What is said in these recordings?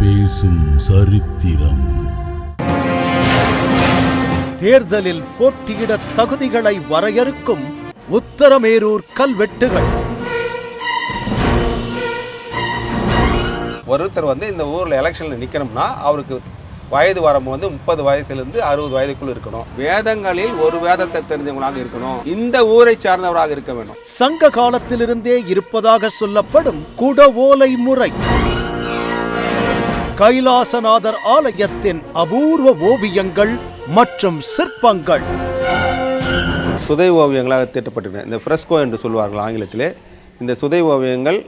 பேசும் சரித்திரம். தேர்தலில் போட்டியிட தகுதிகளை வரையறுக்கும் உத்தரமேரூர் கல்வெட்டுகள். ஒருத்தர் வந்து இந்த ஊரில் எலெக்ஷனில் நிற்கணும்னா அவருக்கு வயது வரம்பு வந்து முப்பது வயசுலேருந்து அறுபது வயதுக்குள் இருக்கணும். வேதங்களில் ஒரு வேதத்தை தெரிஞ்சவங்களாக இருக்கணும். இந்த ஊரை சார்ந்தவராக இருக்க வேண்டும் சங்க காலத்திலிருந்தே இருப்பதாக சொல்லப்படும் குடவோலை முறை. கைலாசநாதர் ஆலயத்தின் அபூர்வ ஓவியங்கள் மற்றும் சிற்பங்கள். சுதை ஓவியங்களாக தீட்டப்பட்டிருக்கின்றன இந்த ஃப்ரெஸ்கோ என்று சொல்வார்கள் ஆங்கிலத்திலே. இந்த சுதை ஓவியங்கள்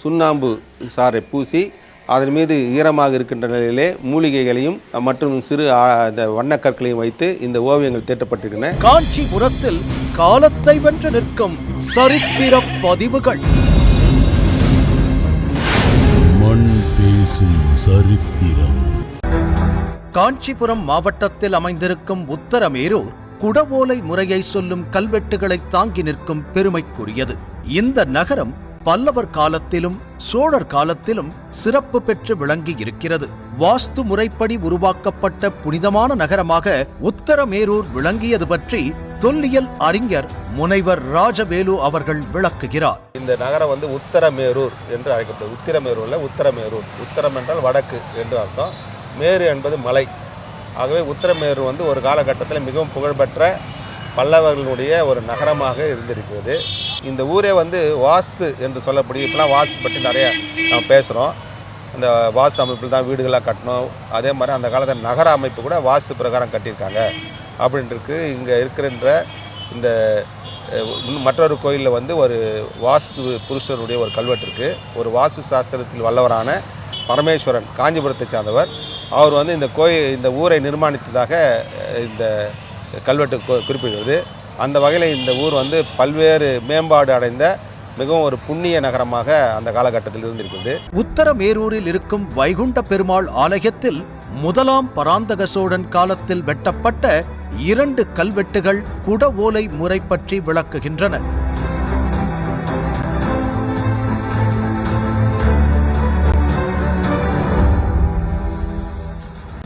சுண்ணாம்பு சாறை பூசி அதன் மீது ஈரமாக இருக்கின்ற நிலையிலே மூலிகைகளையும் மற்றும் சிறு இந்த வண்ணக்கற்களையும் வைத்து இந்த ஓவியங்கள் தீட்டப்பட்டிருக்கின்றன. காஞ்சிபுரத்தில் காலத்தை வென்று நிற்கும் சரித்திர பதிவுகள். பேசும் சரித்திரம். காஞ்சிபுரம் மாவட்டத்தில் அமைந்திருக்கும் உத்தரமேரூர் குடவோலை முறையை சொல்லும் கல்வெட்டுகளை தாங்கி நிற்கும் பெருமைக்குரியது. இந்த நகரம் பல்லவர் காலத்திலும் சோழர் காலத்திலும் சிறப்பு பெற்று விளங்கி இருக்கிறது. வாஸ்து முறைப்படி உருவாக்கப்பட்ட புனிதமான நகரமாக உத்தரமேரூர் விளங்கியது பற்றி தொல்லியல் அறிஞர் முனைவர் ராஜவேலு அவர்கள் விளக்குகிறார். இந்த நகரம் வந்து உத்தரமேரூர் என்று அழைக்கப்படும். உத்திரமேரூரில் உத்தரமேரூர். உத்தரம் என்றால் வடக்கு என்று அர்த்தம். மேரு என்பது மலை. ஆகவே உத்தரமேரூர் வந்து ஒரு காலகட்டத்தில் மிகவும் புகழ்பெற்ற பல்லவர்களுடைய ஒரு நகரமாக இருந்திருக்கிறது. இந்த ஊரே வந்து வாஸ்து என்று சொல்லக்கூடிய இப்போலாம் வாஸ்து பற்றி நிறைய நம்ம பேசுகிறோம் அந்த வாஸ்து அமைப்பில் தான் வீடுகளாக கட்டணும். அதே மாதிரி அந்த காலத்தில் நகர அமைப்பு கூட வாஸ்து பிரகாரம் கட்டியிருக்காங்க. அப்படின்ட்டு இங்கே இருக்கின்ற இந்த மற்றொரு கோயிலில் வந்து ஒரு வாஸ்து புருஷருடைய ஒரு கல்வெட்டு இருக்குது ஒரு வாஸ்து சாஸ்திரத்தில் வல்லவரான பரமேஸ்வரன் காஞ்சிபுரத்தை சார்ந்தவர். அவர் வந்து இந்த கோயில் இந்த ஊரை நிர்மாணித்ததாக இந்த கல்வெட்டு குறிப்பிடுகிறது. அந்த வகையில் இந்த ஊர் வந்து பல்வேறு மேம்பாடு அடைந்த மிகவும் ஒரு புண்ணிய நகரமாக அந்த காலகட்டத்தில் இருந்திருக்கிறது. உத்தரமேரூரில் இருக்கும் வைகுண்ட பெருமாள் ஆலயத்தில் முதலாம் பராந்தக சோழன் காலத்தில் வெட்டப்பட்ட இரண்டு கல்வெட்டுகள் குடவோலை முறை பற்றி விளக்குகின்றன.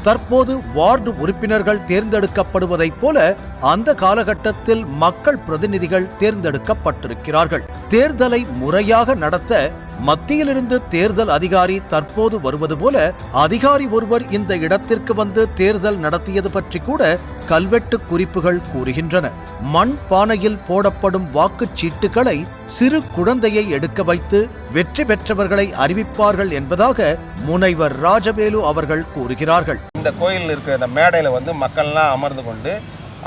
தற்போது வார்டு உறுப்பினர்கள் தேர்ந்தெடுக்கப்படுவதைப் போல அந்த காலகட்டத்தில் மக்கள் பிரதிநிதிகள் தேர்ந்தெடுக்கப்பட்டிருக்கிறார்கள். தேர்தலை முறையாக நடத்த மத்தியிலிருந்து தேர்தல் அதிகாரி தற்போது வருவது போல அதிகாரி ஒருவர் இந்த இடத்திற்கு வந்து தேர்தல் நடத்தியது பற்றி கூட கல்வெட்டு குறிப்புகள் கூறுகின்றன. மண் பானையில் போடப்படும் வாக்குச்சீட்டுகளை சிறு குழந்தையை எடுக்க வைத்து வெற்றி பெற்றவர்களை அறிவிப்பார்கள் என்பதாக முனைவர் ராஜவேலு அவர்கள் கூறுகிறார்கள். இந்த கோயிலில் இருக்கிற இந்த மேடையில் வந்து மக்கள்லாம் அமர்ந்து கொண்டு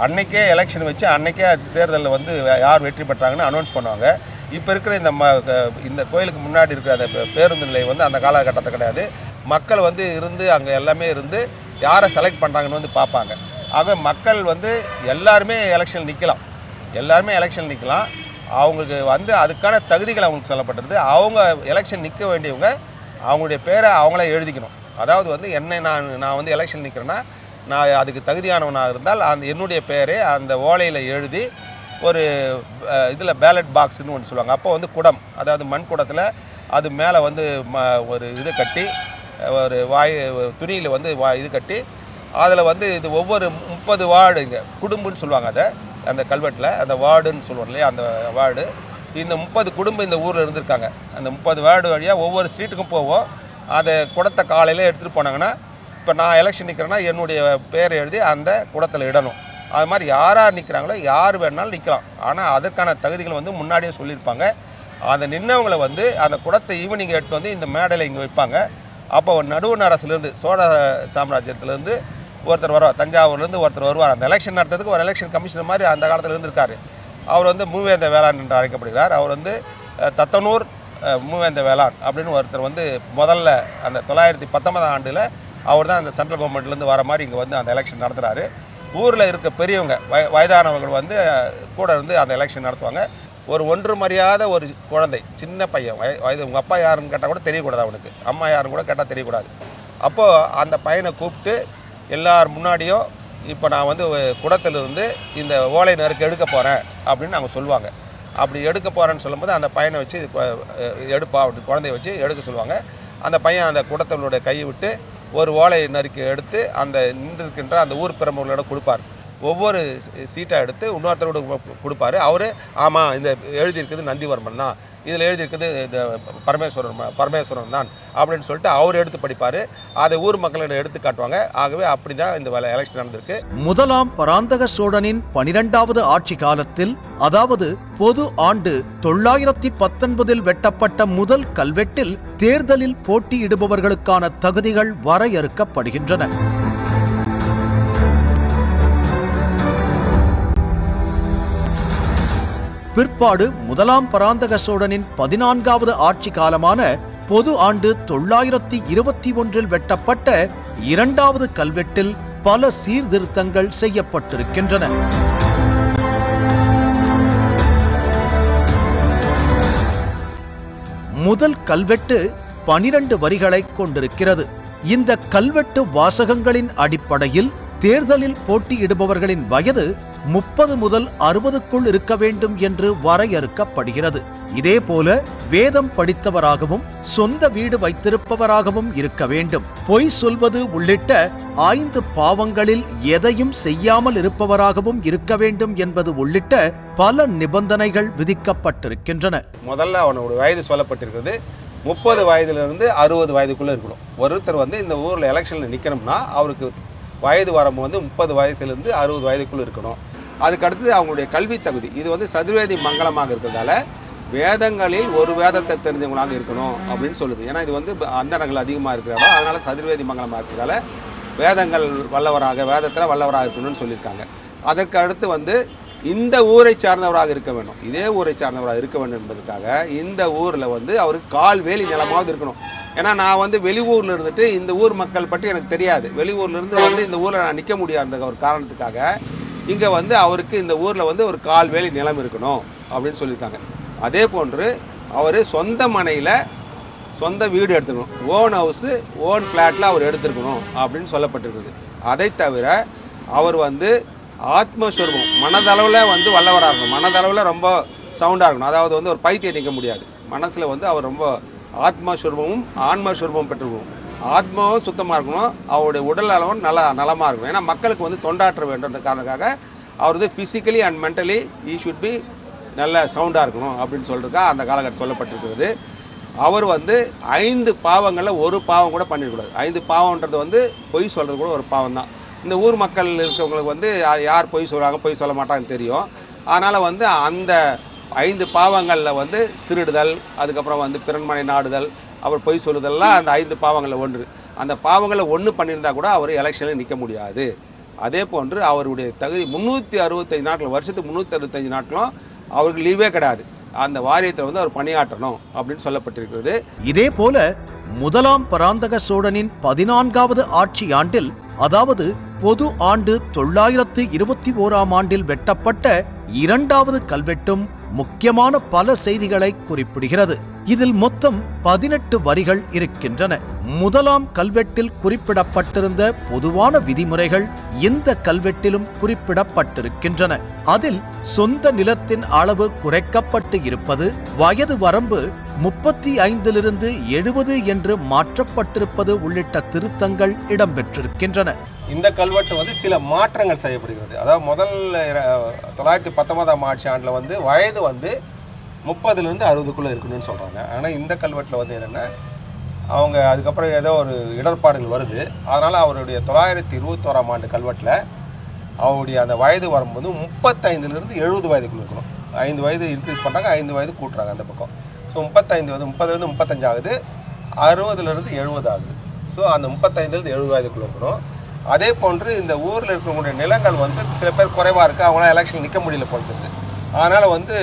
அன்னைக்கே எலெக்ஷன் வச்சு அன்னைக்கே தேர்தலில் வந்து யார் வெற்றி பெற்றாங்கன்னு அனௌன்ஸ் பண்ணுவாங்க. இப்போ இருக்கிற இந்த ம க- இந்த கோயிலுக்கு முன்னாடி இருக்கிற அந்த பேருந்து நிலையம் வந்து அந்த காலகட்டத்தை கிடையாது. மக்கள் வந்து இருந்து அங்கே எல்லாமே இருந்து யாரை செலக்ட் பண்ணுறாங்கன்னு வந்து பார்ப்பாங்க. ஆக மக்கள் வந்து எல்லாருமே எலெக்ஷன் நிற்கலாம் எல்லாருமே எலெக்ஷன் நிற்கலாம் அவங்களுக்கு வந்து அதுக்கான தகுதிகள் அவங்களுக்கு சொல்லப்பட்டிருது. அவங்க எலெக்ஷன் நிற்க வேண்டியவங்க அவங்களுடைய பேரை அவங்களே எழுதிக்கணும். அதாவது வந்து என்னை நான் நான் வந்து எலெக்ஷன் நிற்கிறேன்னா நான் அதுக்கு தகுதியானவனாக இருந்தால் அந்த என்னுடைய பேரை அந்த ஓலையில் எழுதி ஒரு இதில் பேலட் பாக்ஸ்னு ஒன்று சொல்லுவாங்க. அப்போ வந்து குடம் அதாவது மண் குடத்தில் அது மேலே வந்து ம ஒரு இது கட்டி ஒரு வாய் துணியில் வந்து வா இது கட்டி அதில் வந்து இது ஒவ்வொரு முப்பது வார்டுங்க குடும்பம்னு சொல்லுவாங்க அதை அந்த கல்வெட்டில் அந்த வார்டுன்னு சொல்லுவோம் இல்லையா அந்த வார்டு. இந்த முப்பது குடும்பம் இந்த ஊரில் இருந்திருக்காங்க. அந்த முப்பது வார்டு வழியாக ஒவ்வொரு ஸ்ட்ரீட்டுக்கும் போவோம். அதை குடத்தை காலையில் எடுத்துகிட்டு போனாங்கன்னா இப்போ நான் எலெக்ஷன் நிற்கிறேன்னா என்னுடைய பேர் எழுதி அந்த குடத்தில் இடணும். அது மாதிரி யார் யார் நிற்கிறாங்களோ யார் வேணாலும் நிற்கலாம் ஆனால் அதற்கான தகுதிகள் வந்து முன்னாடியே சொல்லியிருப்பாங்க. அந்த நின்றவங்களை வந்து அந்த குடத்தை ஈவினிங் எடுத்து வந்து இந்த மேடையில் இங்கே வைப்பாங்க. அப்போ ஒரு நடுவண் அரசுலேருந்து சோழ சாம்ராஜ்யத்துலேருந்து ஒருத்தர் வருவார். தஞ்சாவூர்லேருந்து ஒருத்தர் வருவார். அந்த எலெக்ஷன் நடத்துறதுக்கு ஒரு எலெக்ஷன் கமிஷனர் மாதிரி அந்த காலத்தில் இருந்திருக்காரு. அவர் வந்து மூவேந்த வேளாண் என்று அழைக்கப்படுகிறார். அவர் வந்து தத்தனூர் மூவேந்த வேளாண் அப்படின்னு ஒருத்தர் வந்து முதல்ல அந்த தொள்ளாயிரத்தி பத்தொன்பதாம் ஆண்டில் அவர் தான் அந்த சென்ட்ரல் கவர்மெண்ட்லேருந்து வர மாதிரி இங்கே வந்து அந்த எலெக்ஷன் நடத்துகிறாரு ஊரில் இருக்க பெரியவங்க வய வயதானவர்கள் வந்து கூட இருந்து அந்த எலெக்ஷன் நடத்துவாங்க. ஒரு ஒன்று மரியாத ஒரு குழந்தை சின்ன பையன் வய வயது உங்கள் அப்பா யாருன்னு கேட்டால் கூட தெரியக்கூடாது அவனுக்கு. அம்மா யாருன்னு கூட கேட்டால் தெரியக்கூடாது. அப்போது அந்த பையனை கூப்பிட்டு எல்லார் முன்னாடியும் இப்போ நான் வந்து குடத்திலிருந்து இந்த ஓலை நறுக்கு எடுக்க போகிறேன் அப்படின்னு அவங்க சொல்லுவாங்க. அப்படி எடுக்க போகிறேன்னு சொல்லும்போது அந்த பையனை வச்சு எடுப்பா அப்படி குழந்தைய வச்சு எடுக்க சொல்லுவாங்க. அந்த பையன் அந்த குடத்தவனுடைய கையை விட்டு ஒரு ஓலையை நறுக்கி எடுத்து அந்த நின்றிருக்கின்ற அந்த ஊர் பிரமுகர்களிடம் கொடுப்பார் ஒவ்வொரு சீட்டை எடுத்து இன்னொருத்தரோட கொடுப்பாரு. அவர் ஆமாம் இந்த எழுதியிருக்குது நந்திவர்மன் தான். இதில் எழுதியிருக்குது இந்த பரமேஸ்வரன் பரமேஸ்வரன் தான் அப்படின்னு சொல்லிட்டு அவர் எடுத்து படிப்பார். அதை ஊர் மக்களிடம் எடுத்து காட்டுவாங்க. ஆகவே அப்படி தான் இந்த எலெக்ஷன் நடந்திருக்கு. முதலாம் பராந்தக சோழனின் பனிரெண்டாவது ஆட்சி காலத்தில் அதாவது பொது ஆண்டு தொள்ளாயிரத்தி பத்தொன்பதில் வெட்டப்பட்ட முதல் கல்வெட்டில் தேர்தலில் போட்டியிடுபவர்களுக்கான தகுதிகள் வரையறுக்கப்படுகின்றன. பிற்பாடு முதலாம் பராந்தக சோழனின் பதினான்காவது ஆட்சி காலமான பொது ஆண்டு தொள்ளாயிரத்தி இருபத்தி ஒன்றில் வெட்டப்பட்ட இரண்டாவது கல்வெட்டில் பல சீர்திருத்தங்கள் செய்யப்பட்டிருக்கின்றன. முதல் கல்வெட்டு பனிரண்டு வரிகளை கொண்டிருக்கிறது. இந்த கல்வெட்டு வாசகங்களின் அடிப்படையில் தேர்தலில் போட்டியிடுபவர்களின் வயது முப்பது முதல் அறுபதுக்குள் இருக்க வேண்டும் என்று வரையறுக்கப்படுகிறது. இதேபோல வேதம் படித்தவராகவும் சொந்த வீடு வைத்திருப்பவராகவும் இருக்க வேண்டும். பொய் சொல்வது உள்ளிட்ட ஐந்து பாவங்களில் எதையும் செய்யாமல் இருப்பவராகவும் இருக்க வேண்டும் என்பது உள்ளிட்ட பல நிபந்தனைகள் விதிக்கப்பட்டிருக்கின்றன. முதல்ல அவனோட வயது சொல்லப்பட்டிருக்கிறது. முப்பது வயதிலிருந்து அறுபது வயதுக்குள்ளே இருக்கணும். ஒருத்தர் வந்து இந்த ஊரில் எலெக்ஷனில் நிற்கணும்னா அவருக்கு வயது வரம்பு வந்து முப்பது வயசுலேருந்து அறுபது வயதுக்குள்ளே இருக்கணும். அதுக்கடுத்து அவங்களுடைய கல்வி தகுதி. இது வந்து சதுர்வேதி மங்கலமாக இருக்கிறதால வேதங்களில் ஒரு வேதத்தை தெரிஞ்சவங்களாக இருக்கணும் அப்படின்னு சொல்லுது. ஏன்னா இது வந்து அந்தனங்கள் அதிகமாக இருக்கிறதா அதனால் சதுர்வேதி மங்கலமாக இருக்கிறதால வேதங்கள் வல்லவராக வேதத்தில் வல்லவராக இருக்கணும்னு சொல்லியிருக்காங்க. அதற்கு அடுத்து வந்து இந்த ஊரை சார்ந்தவராக இருக்க வேண்டும். இதே ஊரை சார்ந்தவராக இருக்க வேண்டும் என்பதற்காக இந்த ஊரில் வந்து அவருக்கு கால் வேலி நிலமாவது இருக்கணும். ஏன்னா நான் வந்து வெளியூரில் இருந்துட்டு இந்த ஊர் மக்கள் பற்றி எனக்கு தெரியாது. வெளியூர்லேருந்து வந்து இந்த ஊரில் நான் நிற்க முடியாத ஒரு காரணத்துக்காக இங்கே வந்து அவருக்கு இந்த ஊரில் வந்து ஒரு கால் வேலி நிலம் இருக்கணும் அப்படின்னு சொல்லியிருக்காங்க. அதே போன்று அவர் சொந்த மனையில் சொந்த வீடு எடுத்துக்கணும். ஓன் ஹவுஸு ஓன் ஃப்ளாட்டில் அவர் எடுத்துருக்கணும் அப்படின்னு சொல்லப்பட்டிருக்குது. அதை தவிர அவர் வந்து ஆத்மஸ்வரூபம். மனதளவில் வந்து வல்லவராக இருக்கணும். மனதளவில் ரொம்ப சவுண்டாக இருக்கணும். அதாவது வந்து ஒரு பைத்தியம் நிற்க முடியாது. மனசில் வந்து அவர் ரொம்ப ஆத்மஸ்வரூபமும் ஆன்மஸ்வரூபமும் பெற்றுக்கணும் ஆத்மாவும் சுத்தமாக இருக்கணும். அவருடைய உடல் அளவும் நல்லா நலமாக இருக்கணும். ஏன்னா மக்களுக்கு வந்து தொண்டாற்ற வேண்டும்ன்ற காரணக்காக அவர் வந்து physically and mentally he should be நல்ல சவுண்டாக இருக்கணும் அப்படின்னு சொல்கிறதுக்காக அந்த காலகட்டம் சொல்லப்பட்டிருக்கிறது. அவர் வந்து ஐந்து பாவங்களில் ஒரு பாவம் கூட பண்ணிடக்கூடாது ஐந்து பாவம்ன்றது வந்து பொய் சொல்கிறது கூட ஒரு பாவம் தான் இந்த ஊர் மக்கள் இருக்கவங்களுக்கு வந்து யார் பொய் சொல்கிறாங்க பொய் சொல்ல மாட்டாங்கன்னு தெரியும். அதனால் வந்து அந்த ஐந்து பாவங்களில் வந்து திருடுதல் அதுக்கப்புறம் வந்து பிறன்மனை நாடுதல் அவர் பொய் சொல்லுதல்லாம் அந்த ஐந்து பாவங்களில் ஒன்று. அந்த பாவங்களை ஒன்று பண்ணியிருந்தா கூட அவர் எலெக்ஷனில் நிற்க முடியாது. அதே போன்று அவருடைய தகுதி முந்நூற்றி அறுபத்தஞ்சு நாட்கள் வருஷத்துக்கு முந்நூற்றி அறுபத்தஞ்சு நாட்களும் அவருக்கு லீவே கிடையாது. அந்த வாரியத்தில் வந்து அவர் பணியாற்றணும் அப்படின்னு சொல்லப்பட்டிருக்கிறது. இதே போல முதலாம் பராந்தக சோழனின் பதினான்காவது ஆட்சி ஆண்டில் அதாவது பொது ஆண்டு தொள்ளாயிரத்து இருபத்தி ஓராம் ஆண்டில் வெட்டப்பட்ட இரண்டாவது கல்வெட்டும் முக்கியமான பல செய்திகளை குறிப்பிடுகிறது. இதில் மொத்தம் பதினெட்டு வரிகள் இருக்கின்றன. முதலாம் கல்வெட்டில் குறிப்பிடப்பட்டிருந்த பொதுவான விதிமுறைகள் இந்த கல்வெட்டிலும் குறிப்பிடப்பட்டிருக்கின்றன. அதில் சொந்த நிலத்தின் அளவு குறைக்கப்பட்டு இருப்பது வயது வரம்பு முப்பத்தி ஐந்திலிருந்து எழுபது என்று மாற்றப்பட்டிருப்பது உள்ளிட்ட திருத்தங்கள் இடம்பெற்றிருக்கின்றன. இந்த கல்வெட்டு வந்து சில மாற்றங்கள் செய்யப்படுகிறது. அதாவது முதல் தொள்ளாயிரத்தி பத்தொன்பதாம் ஆட்சி ஆண்டில் வந்து வயது வந்து முப்பதுலேருந்து அறுபதுக்குள்ளே இருக்கணும்னு சொல்கிறாங்க. ஆனால் இந்த கல்வெட்டில் வந்து என்னென்னா அவங்க அதுக்கப்புறம் ஏதோ ஒரு இடர்பாடுகள் வருது. அதனால் அவருடைய தொள்ளாயிரத்தி இருபத்தோராம் ஆண்டு கல்வெட்டில் அவருடைய அந்த வயது வரம்பு வந்து முப்பத்தைந்துலேருந்து எழுபது வயதுக்குள்ள இருக்கணும். ஐந்து வயது இன்க்ரீஸ் பண்ணுறாங்க ஐந்து வயது கூட்டுறாங்க அந்த பக்கம். ஸோ முப்பத்தைந்து வந்து முப்பதுலேருந்து முப்பத்தஞ்சு ஆகுது. அறுபதுலேருந்து எழுபது ஆகுது. ஸோ அந்த முப்பத்தைந்துலேருந்து எழுபது வயதுக்குள்ளே இருக்கணும். அதே போன்று இந்த ஊரில் இருக்கக்கூடிய நிலங்கள் வந்து சில பேர் குறைவாக இருக்குது அவங்களாம் எலெக்ஷன் நிற்க முடியல போகிறது அதனால் வந்து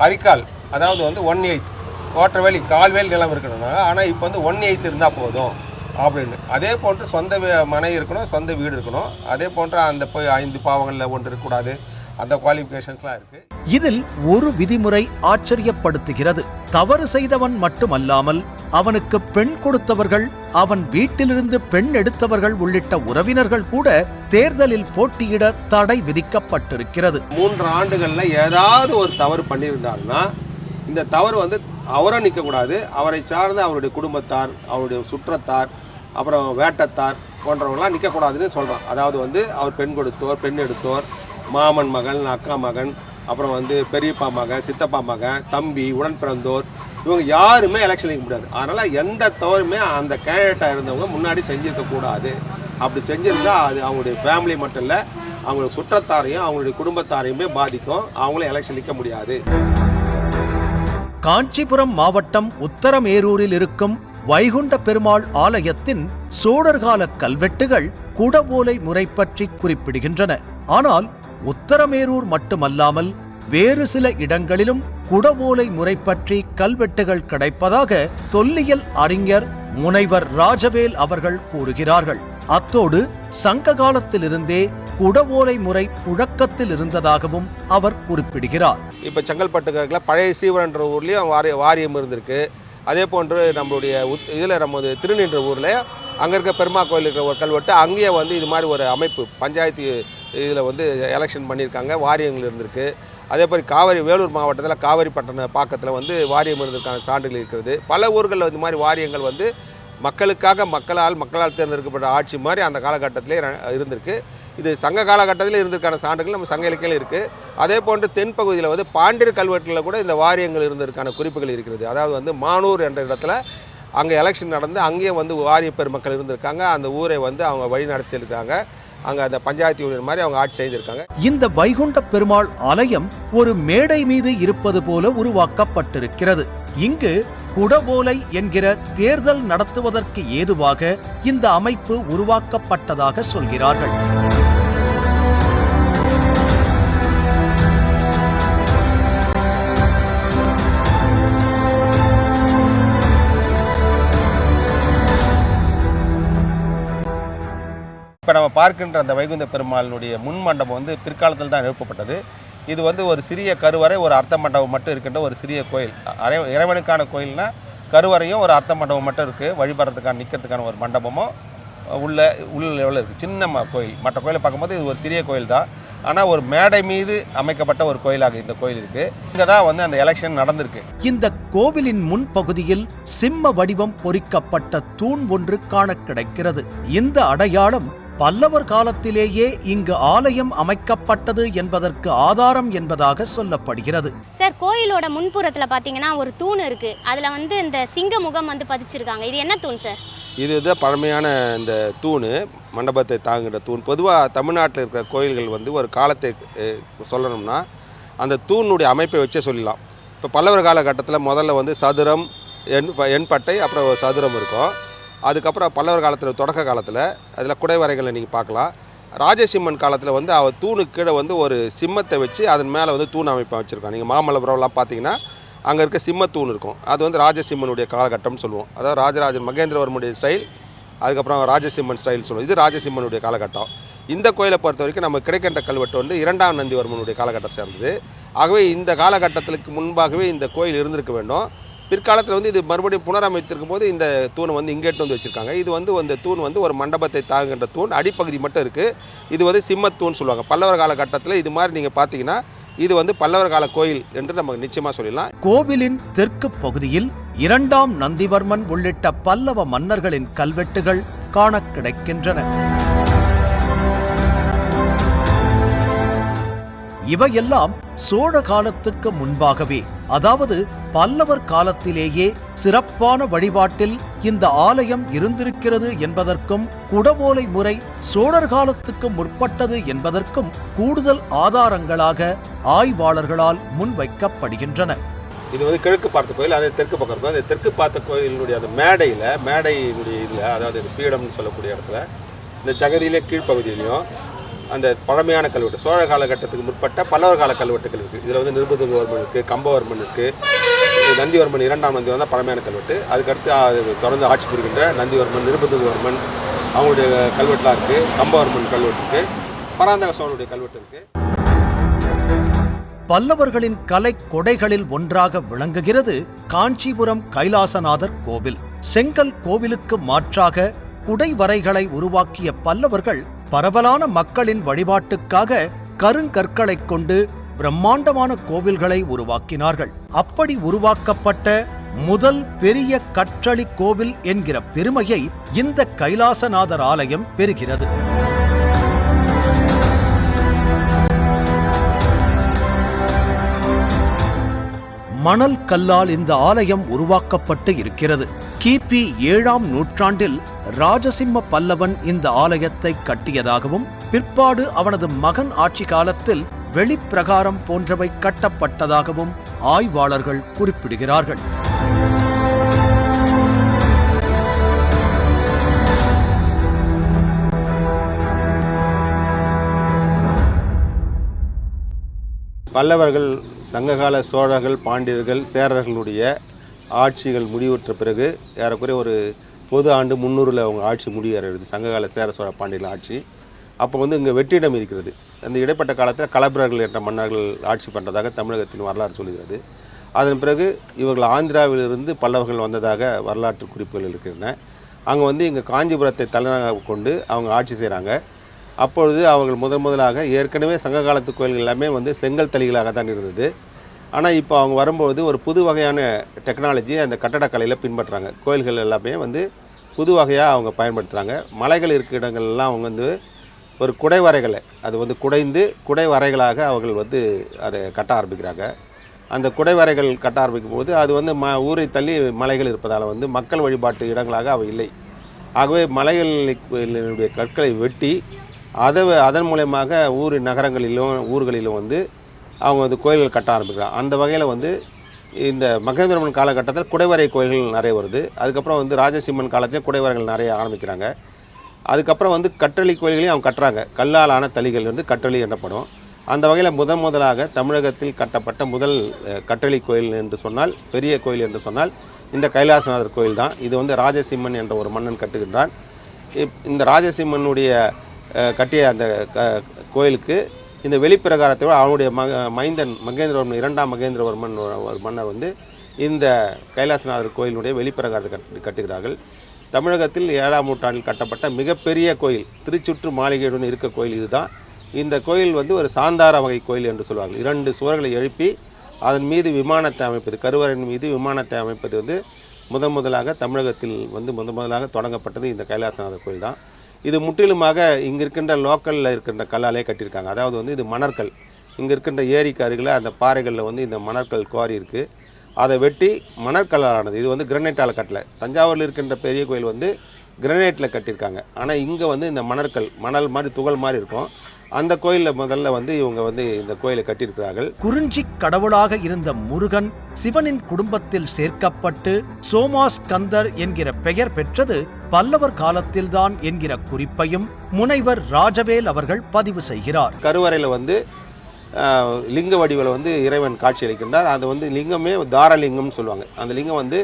அரிக்கால் அதாவது வந்து ஒன் எயித் ஓட்டர் வேலி கால்வேல் நிலம் இருக்கணும்னா ஆனால் இப்போ வந்து ஒன் எயித் இருந்தால் போதும் அப்படின்னு. அதே போன்று சொந்த வீ- மனை இருக்கணும் சொந்த வீடு இருக்கணும். அதே போன்று அந்த போய் ஐந்து பாவங்களில் ஒன்று இருக்கக்கூடாது. அந்த குவாலிஃபிகேஷன்ஸ்லாம் இருக்குது இதில் ஒரு விதிமுறை ஆச்சரியப்படுத்துகிறது. தவறு செய்தவன் மட்டுமல்லாமல் அவனுக்கு பெண் கொடுத்தவர்கள் அவன் வீட்டிலிருந்து பெண் எடுத்தவர்கள் உள்ளிட்ட உறவினர்கள் கூட தேர்தலில் போட்டியிட தடை விதிக்கப்பட்டிருக்கிறது. மூன்று ஆண்டுகளில் ஏதாவது ஒரு தவறு பண்ணியிருந்தாருன்னா இந்த தவறு வந்து அவரும் நிற்கக்கூடாது அவரை சார்ந்த அவருடைய குடும்பத்தார் அவருடைய சுற்றத்தார் அப்புறம் வேட்டத்தார் போன்றவங்களாம் நிற்கக்கூடாதுன்னு சொல்கிறோம் அதாவது வந்து அவர் பெண் கொடுத்தோர் பெண் எடுத்தோர் மாமன் மகன் அக்கா மகன் அப்புறம் வந்து பெரியப்பா மகன் சித்தப்பா மகன் தம்பி உடன் பிறந்தோர் இவங்க யாருமே எலெக்ஷன் நிற்க முடியாது. அதனால் எந்த தவறுமே அந்த கேண்டிடேட்டாக இருந்தவங்க முன்னாடி செஞ்சுருக்கக்கூடாது அப்படி செஞ்சிருந்தால் அது அவங்களுடைய ஃபேமிலி மட்டும் இல்லை அவங்களுடைய சுற்றத்தாரையும் அவங்களுடைய குடும்பத்தாரையுமே பாதிக்கும். அவங்களும் எலெக்ஷன் நிற்க முடியாது. காஞ்சிபுரம் மாவட்டம் உத்தரமேரூரில் இருக்கும் வைகுண்ட பெருமாள் ஆலயத்தின் சோழர்கால கல்வெட்டுகள் குடவோலை முறை பற்றி குறிப்பிடுகின்றன. ஆனால் உத்தரமேரூர் மட்டுமல்லாமல் வேறு சில இடங்களிலும் குடவோலை முறை பற்றி கல்வெட்டுகள் கிடைப்பதாக தொல்லியல் அறிஞர் முனைவர் ராஜவேல் அவர்கள் கூறுகிறார்கள். அத்தோடு சங்க காலத்திலிருந்தே குடவோலை முறை புழக்கத்தில் இருந்ததாகவும் அவர் குறிப்பிடுகிறார். இப்போ செங்கல்பட்டுக்கில் பழைய சீவரன்ற ஊர்லேயும் வாரிய வாரியம் இருந்திருக்கு. அதே போன்று நம்மளுடைய உத் இதில் நமது திருநின்ற ஊரில் அங்கே இருக்க பெருமா கோயில் இருக்கிற ஒரு கல்வெட்டு அங்கேயே வந்து இது மாதிரி ஒரு அமைப்பு பஞ்சாயத்து இதில் வந்து எலெக்ஷன் பண்ணியிருக்காங்க வாரியங்கள் இருந்திருக்கு. அதே மாதிரி காவிரி வேலூர் மாவட்டத்தில் காவேரி பட்டண பாக்கத்தில் வந்து வாரியம் இருந்திருக்கான சான்றுகள் இருக்கிறது. பல ஊர்களில் இது மாதிரி வாரியங்கள் வந்து மக்களுக்காக மக்களால் மக்களால் தேர்ந்தெடுக்கப்பட்ட ஆட்சி மாதிரி அந்த காலகட்டத்திலே இருந்திருக்கு. இது சங்க காலகட்டத்தில் இருந்திருக்கான சான்றுகள் நம்ம சங்க இலக்கியம் இருக்குது அதே போன்று தென்பகுதியில் வந்து பாண்டியர் கல்வெட்டில் கூட இந்த வாரியங்கள் இருந்திருக்கான குறிப்புகள் இருக்கிறது. அதாவது வந்து மானூர் என்ற இடத்துல அங்கே எலெக்ஷன் நடந்து அங்கேயே வந்து வாரிய பெருமக்கள் இருந்திருக்காங்க. அந்த ஊரை வந்து அவங்க வழி நடத்தியிருக்காங்க அங்கே அந்த பஞ்சாயத்து யூனியன் மாதிரி அவங்க ஆட்சி செய்திருக்காங்க இந்த வைகுண்ட பெருமாள் ஆலயம் ஒரு மேடை மீது இருப்பது போல உருவாக்கப்பட்டிருக்கிறது. இங்கு குடபோலை என்கிற தேர்தல் நடத்துவதற்கு ஏதுவாக இந்த அமைப்பு உருவாக்கப்பட்டதாக சொல்கிறார்கள். பார்க்கின்ற அந்த வைகுந்த பெருமாளினுடைய முன் மண்டபம் வந்து பிற்காலத்தில் தான் எழுப்பப்பட்டது. இது வந்து ஒரு சிறிய கருவறை ஒரு அர்த்த மண்டபம் மட்டும் இருக்கின்ற ஒரு சிறிய கோயில். அரை இறைவனுக்கான கோயில்னா கருவறையும் ஒரு அர்த்த மண்டபம் மட்டும் இருக்குது வழிபடுறதுக்கான நிற்கிறதுக்கான ஒரு மண்டபமும் உள்ள உள்ள லெவலில் இருக்குது சின்ன கோயில். மற்ற கோயிலை பார்க்கும்போது இது ஒரு சிறிய கோயில் தான். ஆனால் ஒரு மேடை மீது அமைக்கப்பட்ட ஒரு கோயிலாக இந்த கோயில் இருக்குது இங்கே தான் வந்து அந்த எலெக்ஷன் நடந்திருக்கு. இந்த கோவிலின் முன்பகுதியில் சிம்ம வடிவம் பொறிக்கப்பட்ட தூண் ஒன்று காண கிடைக்கிறது. இந்த அடையாளம் பல்லவர் காலத்திலேயே இங்கு ஆலயம் அமைக்கப்பட்டது என்பதற்கு ஆதாரம் என்பதாக சொல்லப்படுகிறது. சார் கோயிலோட முன்புறத்துல பாத்தீங்கன்னா ஒரு தூண் இருக்கு. அதுல வந்து இந்த சிங்க முகம் வந்து பதிச்சிருக்காங்க. இது என்ன தூண் சார்? இது தான் பழமையான இந்த தூண் மண்டபத்தை தாங்குகிற தூண். பொதுவாக தமிழ்நாட்டில் இருக்கிற கோயில்கள் வந்து ஒரு காலத்தை சொல்லணும்னா அந்த தூணுடைய அமைப்பை வச்சே சொல்லலாம். இப்போ பல்லவர் காலகட்டத்தில் முதல்ல வந்து சதுரம் எண் எண்பட்டை அப்புறம் ஒரு சதுரம் இருக்கும். அதுக்கப்புறம் பல்லவர் காலத்தில் தொடக்க காலத்தில் அதில் குடைவரைகளை நீங்கள் பார்க்கலாம். ராஜசிம்மன் காலத்தில் வந்து அவர் தூணுக்கு கீழே வந்து ஒரு சிம்மத்தை வச்சு அதன் மேலே வந்து தூண் அமைப்பை வச்சுருக்காங்க. நீங்கள் மாமல்லபுரம்லாம் பார்த்தீங்கன்னா அங்கே இருக்க சிம்மத்தூண் இருக்கும். அது வந்து ராஜசிம்மனுடைய காலகட்டம்னு சொல்லுவோம். அதாவது ராஜராஜன் மகேந்திரவர்மனுடைய ஸ்டைல் அதுக்கப்புறம் ராஜசிம்மன் ஸ்டைல் சொல்லுவோம். இது ராஜசிம்மனுடைய காலகட்டம். இந்த கோயிலை பொறுத்த வரைக்கும் நம்ம கிடைக்கின்ற கல்வெட்டு வந்து இரண்டாம் நந்திவர்மனுடைய காலகட்டம் சேர்ந்தது. ஆகவே இந்த காலகட்டத்திற்கு முன்பாகவே இந்த கோயில் இருந்திருக்க வேண்டும். பிற்காலத்தில் வந்து இது மறுபடியும் புனரமைத்திருக்கும் போது இந்த தூண் வந்து இங்கே வந்து வச்சுருக்காங்க. இது வந்து இந்த தூண் வந்து ஒரு மண்டபத்தை தாங்குகின்ற தூண். அடிப்பகுதி மட்டும் இருக்குது இது வந்து சிம்மத்தூண் சொல்லுவாங்க. பல்லவர் காலகட்டத்தில் இது மாதிரி நீங்கள் பார்த்தீங்கன்னா இது வந்து பல்லவர் கால கோயில் என்று நம்ம நிச்சயமாக சொல்லிடலாம். கோவிலின் தெற்கு பகுதியில் இரண்டாம் நந்திவர்மன் உள்ளிட்ட பல்லவ மன்னர்களின் கல்வெட்டுகள் காண கிடைக்கின்றன. இவையெல்லாம் சோழ காலத்துக்கு முன்பாகவே அதாவது பல்லவர் காலத்திலேயே சிறப்பான வழிபாட்டில் இந்த ஆலயம் இருந்திருக்கிறது என்பதற்கும் குடவோலை முறை சோழர் காலத்துக்கு முற்பட்டது என்பதற்கும் கூடுதல் ஆதாரங்களாக ஆய்வாளர்களால் முன்வைக்கப்படுகின்றன. இது வந்து கிழக்கு பார்த்த கோயில் அது தெற்கு பக்கம் இருக்கும். அந்த தெற்கு பார்த்த கோயிலுடைய அந்த மேடையில் மேடையினுடைய இதில் அதாவது பீடம்னு சொல்லக்கூடிய இடத்துல இந்த ஜகதியிலே கீழ்ப்பகுதியிலையும் அந்த பழமையான கல்வெட்டு சோழ காலகட்டத்துக்கு முற்பட்ட பல்லவர் கால கல்வெட்டுகள் இருக்குது இதில் வந்து நிருபதுங்கவர்மன் இருக்குது கம்பவர்மன் இருக்குது நந்திவர்மன் இரண்டாம் நந்திவர்மன் தான் பழமையான கல்வெட்டு. அதுக்கடுத்து அது தொடர்ந்து ஆட்சி புரிகின்ற நந்திவர்மன் நிருபதுங்கவர்மன் அவங்களுடைய கல்வெட்டுலாம் இருக்குது கம்பவர்மன் கல்வெட்டு இருக்குது பராந்தக சோழனுடைய கல்வெட்டு இருக்குது பல்லவர்களின் கலை கொடைகளில் ஒன்றாக விளங்குகிறது காஞ்சிபுரம் கைலாசநாதர் கோவில். செங்கல் கோவிலுக்கு மாற்றாக குடைவரைகளை உருவாக்கிய பல்லவர்கள் பரவலான மக்களின் வழிபாட்டுக்காக கருங்கற்களைக் கொண்டு பிரம்மாண்டமான கோவில்களை உருவாக்கினார்கள். அப்படி உருவாக்கப்பட்ட முதல் பெரிய கற்றளி கோவில் என்கிற பெருமையை இந்த கைலாசநாதர் ஆலயம் பெறுகிறது. மணல் கல்லால் இந்த ஆலயம் உருவாக்கப்பட்டு இருக்கிறது. கிபி ஏழாம் நூற்றாண்டில் ராஜசிம்ம பல்லவன் இந்த ஆலயத்தை கட்டியதாகவும் பிற்பாடு அவனது மகன் ஆட்சி காலத்தில் வெளிப்பிரகாரம் போன்றவை கட்டப்பட்டதாகவும் ஆய்வாளர்கள் குறிப்பிடுகிறார்கள். பல்லவர்கள் சங்ககால சோழர்கள் பாண்டியர்கள் சேரர்களுடைய ஆட்சிகள் முடிவுற்ற பிறகு ஏறக்குறைய ஒரு பொது ஆண்டு முந்நூறில் அவங்க ஆட்சி முடியறது சங்ககால சேர சோழ பாண்டியன் ஆட்சி. அப்போ வந்து இங்கே வெற்றிடம் இருக்கிறது. அந்த இடைப்பட்ட காலத்தில் கலப்பிரர்கள் என்ற மன்னர்கள் ஆட்சி பண்ணுறதாக தமிழகத்தின் வரலாறு சொல்கிறது அதன் பிறகு இவர்கள் ஆந்திராவிலிருந்து பல்லவர்கள் வந்ததாக வரலாற்று குறிப்புகள் இருக்கின்றன. அங்கே வந்து இங்கே காஞ்சிபுரத்தை தலைநகராக கொண்டு அவங்க ஆட்சி செய்கிறாங்க அப்பொழுது அவர்கள் முதன் முதலாக ஏற்கனவே சங்க காலத்து கோயில்கள் எல்லாமே வந்து செங்கல் தளிகளாக தான் இருந்தது. ஆனால் இப்போ அவங்க வரும்போது ஒரு புது வகையான டெக்னாலஜி அந்த கட்டடக்கலையில் பின்பற்றுறாங்க கோயில்கள் எல்லாமே வந்து புது வகையாக அவங்க பயன்படுத்துகிறாங்க மலைகள் இருக்கிற இடங்கள்லாம் அவங்க வந்து ஒரு குடைவரைகளை அது வந்து குடைந்து குடைவரைகளாக அவர்கள் வந்து அதை கட்ட ஆரம்பிக்கிறாங்க. அந்த குடைவரைகள் கட்ட ஆரம்பிக்கும் போது அது வந்து ம ஊரை தள்ளி மலைகள் இருப்பதால் வந்து மக்கள் வழிபாட்டு இடங்களாக அவை இல்லை. ஆகவே மலைகளினுடைய கற்களை வெட்டி அதை அதன் மூலயமாக ஊர் நகரங்களிலும் ஊர்களிலும் வந்து அவங்க வந்து கோயில்கள் கட்ட ஆரம்பிக்கிறாங்க. அந்த வகையில் வந்து இந்த மகேந்திரமன் காலகட்டத்தில் குடைவரை கோயில்கள் நிறைய வருது. அதுக்கப்புறம் வந்து ராஜசிம்மன் காலத்திலே குடைவரைகள் நிறைய ஆரம்பிக்கிறாங்க. அதுக்கப்புறம் வந்து கற்றளி கோயில்களையும் அவங்க கட்டுறாங்க. கல்லால் ஆன தளிகள் வந்து கற்றளி எனப்படும். அந்த வகையில் முதன் முதலாக தமிழகத்தில் கட்டப்பட்ட முதல் அஹ், கற்றளி கோயில் என்று சொன்னால் பெரிய கோயில் என்று சொன்னால் இந்த கைலாசநாதர் கோயில் தான். இது வந்து ராஜசிம்மன் என்ற ஒரு மன்னன் கட்டுகின்றான். இப்- இந்த ராஜசிம்மனுடைய கட்டிய அந்த க- கோயிலுக்கு இந்த வெளிப்பிரகாரத்தை விட அவனுடைய மக மைந்தன் மகேந்திரவர்மன் இரண்டாம் மகேந்திரவர்மன் ஒரு மன்னர் வந்து இந்த கைலாசநாதர் கோயிலுடைய வெளிப்பிரகாரத்தை கட்டு கட்டுகிறார்கள். தமிழகத்தில் ஏழாம் நூற்றாண்டில் கட்டப்பட்ட மிகப்பெரிய கோயில் திருச்சுற்று மாளிகையுடன் இருக்க கோயில் இதுதான். இந்த கோயில் வந்து ஒரு சாந்தார வகை கோயில் என்று சொல்வார்கள் இரண்டு சுவர்களை எழுப்பி அதன் மீது விமானத்தை அமைப்பது கருவறையின் மீது விமானத்தை அமைப்பது வந்து முதன் முதலாக தமிழகத்தில் வந்து முதன் முதலாக தொடங்கப்பட்டது இந்த கைலாசநாதர் கோயில் தான் இது முற்றிலுமாக இங்கே இருக்கின்ற லோக்கலில் இருக்கின்ற கல்லாலே கட்டியிருக்காங்க. அதாவது வந்து இது மணற்கல். இங்கே இருக்கின்ற ஏரிக்கு அருகில் அந்த பாறைகளில் வந்து இந்த மணற்கல் குவாரி இருக்குது அதை வெட்டி மணற்கல்லானது இது வந்து கிரனைட்டால் கட்டலை. தஞ்சாவூரில் இருக்கின்ற பெரிய கோயில் வந்து கிரனைட்டில் கட்டியிருக்காங்க. ஆனால் இங்கே வந்து இந்த மணற்கல் மணல் மாதிரி துகள் மாதிரி இருக்கும். அந்த கோயிலில் முதல்ல வந்து இவங்க வந்து இந்த கோயிலை கட்டியிருக்கிறார்கள். குறிஞ்சி கடவுளாக இருந்த முருகன் சிவனின் குடும்பத்தில் சேர்க்கப்பட்டு சோமாஸ்கந்தர் என்கிற பெயர் பெற்றது பல்லவர் காலத்தில்தான் என்கிற குறிப்பையும் முனைவர் ராஜவேல் அவர்கள் பதிவு செய்கிறார். கருவறையில் வந்து லிங்க வடிவில் வந்து இறைவன் காட்சி அளிக்கின்றார். அது வந்து லிங்கமே தாரலிங்கம்னு சொல்லுவாங்க. அந்த லிங்கம் வந்து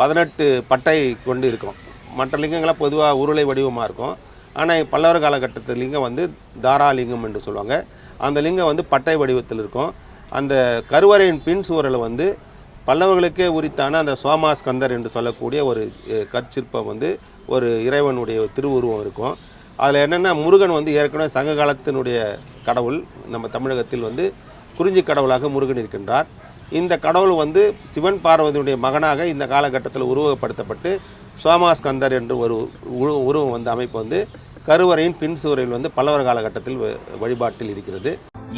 பதினெட்டு பட்டை கொண்டு இருக்கும். மற்ற லிங்கங்கள்லாம் பொதுவாக உருளை வடிவமாக இருக்கும். ஆனால் பல்லவர் காலகட்டத்து லிங்கம் வந்து தாராலிங்கம் என்று சொல்லுவாங்க. அந்த லிங்கம் வந்து பட்டை வடிவத்தில் இருக்கும். அந்த கருவறையின் பின் சுவரில் வந்து பல்லவர்களுக்கே உரித்தான அந்த சோமாஸ்கந்தர் என்று சொல்லக்கூடிய ஒரு கற்சிற்பம் வந்து ஒரு இறைவனுடைய திருவுருவம் இருக்கும். அதில் என்னென்னா முருகன் வந்து ஏற்கனவே சங்க காலத்தினுடைய கடவுள் நம்ம தமிழகத்தில் வந்து குறிஞ்சி கடவுளாக முருகன் இருக்கின்றார். இந்த கடவுள் வந்து சிவன் பார்வதியுடைய மகனாக இந்த காலகட்டத்தில் உருவகப்படுத்தப்பட்டு சோமாஸ்கந்தர் என்று ஒரு உரு- உருவம் வந்து அமைப்பு வந்து கருவறையின் பின் சுவரில் வந்து பல்லவர் காலகட்டத்தில் வழிபாட்டில் இருக்கிறது.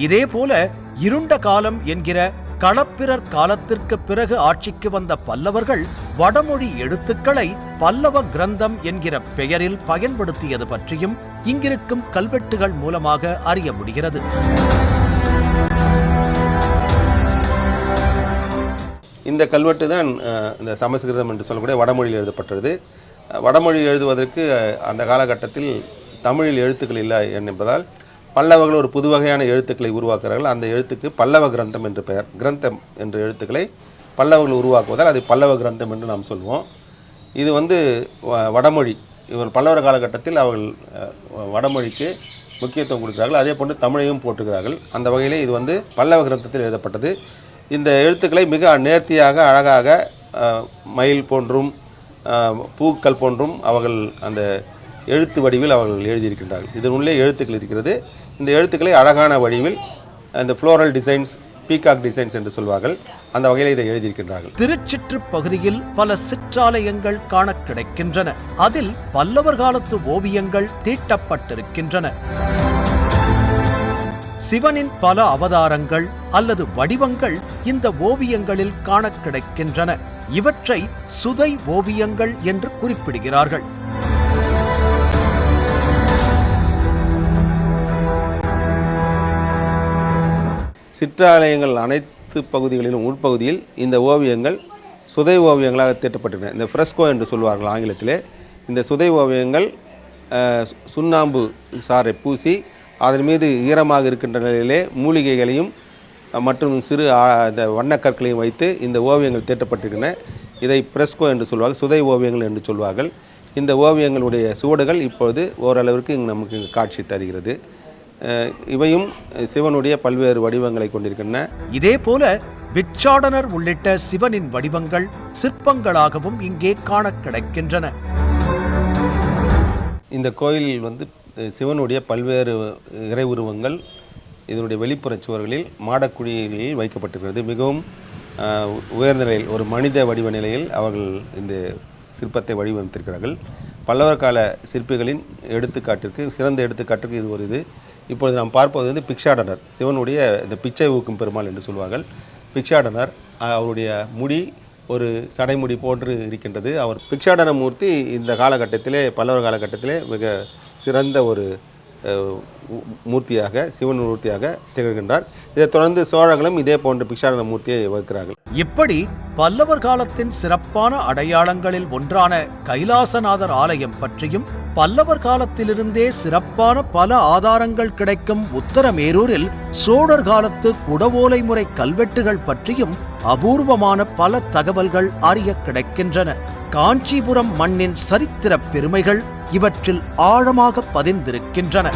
இதே போல இருண்ட காலம் என்கிற களப்பிரர் காலத்திற்கு பிறகு ஆட்சிக்கு வந்த பல்லவர்கள் வடமொழி எழுத்துக்களை பல்லவ கிரந்தம் என்கிற பெயரில் பயன்படுத்தியது பற்றியும் இங்கிருக்கும் கல்வெட்டுகள் மூலமாக அறிய முடிகிறது. இந்த கல்வெட்டு தான் இந்த சமஸ்கிருதம் என்று சொல்லக்கூடிய வடமொழியில் எழுதப்பட்டது. வடமொழி எழுதுவதற்கு அந்த காலகட்டத்தில் தமிழில் எழுத்துக்கள் இல்லை என்பதால் பல்லவர்கள் ஒரு புது வகையான எழுத்துக்களை உருவாக்குறார்கள் அந்த எழுத்துக்கு பல்லவ கிரந்தம் என்று பெயர். கிரந்தம் என்ற எழுத்துக்களை பல்லவர்கள் உருவாக்குவதால் அது பல்லவ கிரந்தம் என்று நாம் சொல்வோம். இது வந்து வ- வடமொழி. இவர் பல்லவர் காலகட்டத்தில் அவர்கள் வடமொழிக்கு முக்கியத்துவம் கொடுக்கிறார்கள். அதே போன்று தமிழையும் போட்டுக்கிறார்கள் அந்த வகையிலே இது வந்து பல்லவ கிரந்தத்தில் எழுதப்பட்டது. இந்த எழுத்துக்களை மிக நேர்த்தியாக அழகாக மயில் போன்றும் பூக்கள் போன்றும் அவர்கள் அந்த எழுத்து வடிவில் அவர்கள் எழுதியிருக்கின்றார்கள். இதனுள்ளே எழுத்துக்கள் இருக்கிறது. இந்த எழுத்துக்களை அழகான வடிவில் அந்த ஃப்ளோரல் டிசைன்ஸ் பீகாக் டிசைன்ஸ் என்று சொல்வார்கள். அந்த வகையில் இதை எழுதியிருக்கின்றார்கள். திருச்சிற்று பகுதியில் பல சிற்றாலயங்கள் காண கிடைக்கின்றன. அதில் பல்லவர் காலத்து ஓவியங்கள் தீட்டப்பட்டிருக்கின்றன. சிவனின் பல அவதாரங்கள் அல்லது வடிவங்கள் இந்த ஓவியங்களில் காண கிடைக்கின்றன. இவற்றை சுதை ஓவியங்கள் என்று குறிப்பிடுகிறார்கள். சிற்றாலயங்கள் அனைத்து பகுதிகளிலும் உட்பகுதியில் இந்த ஓவியங்கள் சுதை ஓவியங்களாக தீட்டப்பட்டிருக்கின்றன இந்த ஃப்ரெஸ்கோ என்று சொல்வார்கள் ஆங்கிலத்திலே. இந்த சுதை ஓவியங்கள் சுண்ணாம்பு சாறை பூசி அதன் மீது ஈரமாக இருக்கின்ற நிலையிலே மூலிகைகளையும் மற்றும் சிறு இந்த வண்ணக்கற்களையும் வைத்து இந்த ஓவியங்கள் தீட்டப்பட்டிருக்கின்றன இதை ஃப்ரெஸ்கோ என்று சொல்வார்கள் சுதை ஓவியங்கள் என்று சொல்வார்கள். இந்த ஓவியங்களுடைய சுவடுகள் இப்பொழுது ஓரளவிற்கு இங்கு நமக்கு காட்சி தருகிறது. இவையும் சிவனுடைய பல்வேறு வடிவங்களை கொண்டிருக்கின்றன. இதே போல பிச்சாடனர் உள்ளிட்ட சிவனின் வடிவங்கள் சிற்பங்களாகவும் இங்கே காண கிடைக்கின்றன. இந்த கோயிலில் வந்து சிவனுடைய பல்வேறு இறை உருவங்கள் இதனுடைய வெளிப்புறச் சுவர்களில் மாடக்குழிகளில் வைக்கப்பட்டிருக்கிறது. மிகவும் உயர்ந்த நிலையில் ஒரு மனித வடிவ நிலையில் அவர்கள் இந்த சிற்பத்தை வடிவமைத்திருக்கிறார்கள். பல்லவர் கால சிற்பிகளின் எடுத்துக்காட்டிற்கு சிறந்த எடுத்துக்காட்டுக்கு இது ஒரு இது. இப்பொழுது நாம் பார்ப்பது வந்து பிக்ஷாடனர். சிவனுடைய இந்த பிச்சை ஊக்கும் பெருமாள் என்று சொல்வார்கள். பிக்ஷாடனர் அவருடைய முடி ஒரு சடைமுடி போன்று இருக்கின்றது. அவர் பிக்ஷாடன மூர்த்தி இந்த காலகட்டத்திலே பல்லவர் காலகட்டத்திலே மிக சிறந்த ஒரு மூர்த்தியாக சிவன் மூர்த்தியாக திகழ்கின்றார். இதைத் தொடர்ந்து சோழர்களும் இதே போன்ற பிக்ஷாடன மூர்த்தியை வகுக்கிறார்கள். இப்படி பல்லவர் காலத்தின் சிறப்பான அடையாளங்களில் ஒன்றான கைலாசநாதர் ஆலயம் பற்றியும் பல்லவர் காலத்திலிருந்தே சிறப்பான பல ஆதாரங்கள் கிடைக்கும் உத்தரமேரூரில் சோழர் காலத்து குடவோலை முறை கல்வெட்டுகள் பற்றியும் அபூர்வமான பல தகவல்கள் அறிய கிடைக்கின்றன. காஞ்சிபுரம் மண்ணின் சரித்திரப் பெருமைகள் இவற்றில் ஆழமாக பதிந்திருக்கின்றன.